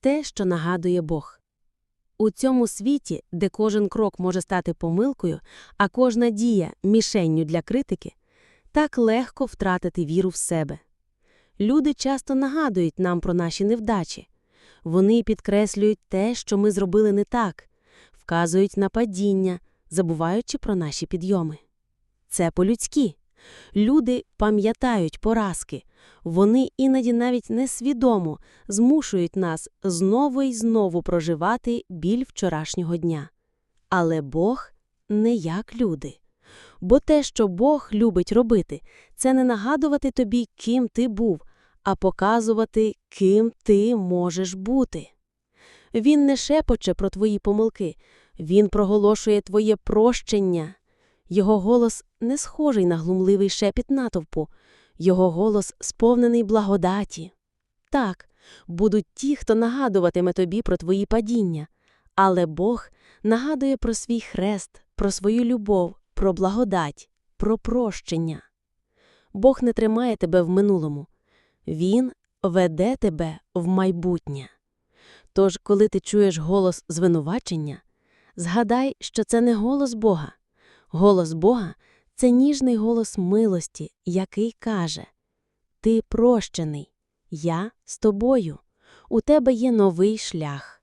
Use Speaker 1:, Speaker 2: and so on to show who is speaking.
Speaker 1: те, що нагадує Бог. У цьому світі, де кожен крок може стати помилкою, а кожна дія мішенню для критики, так легко втратити віру в себе. Люди часто нагадують нам про наші невдачі. Вони підкреслюють те, що ми зробили не так, вказують на падіння, забуваючи про наші підйоми. Це по-людськи. Люди пам'ятають поразки. Вони іноді навіть несвідомо змушують нас знову і знову проживати біль вчорашнього дня. Але Бог не як люди. Бо те, що Бог любить робити, це не нагадувати тобі, ким ти був, а показувати, ким ти можеш бути. Він не шепоче про твої помилки, він проголошує твоє прощення. Його голос не схожий на глумливий шепіт натовпу, його голос сповнений благодаті. Так, будуть ті, хто нагадуватиме тобі про твої падіння, але Бог нагадує про свій хрест, про свою любов, про благодать, про прощення. Бог не тримає тебе в минулому, Він веде тебе в майбутнє. Тож, коли ти чуєш голос звинувачення, згадай, що це не голос Бога. Голос Бога це ніжний голос милості, який каже: Ти прощений, я з тобою, у тебе є новий шлях.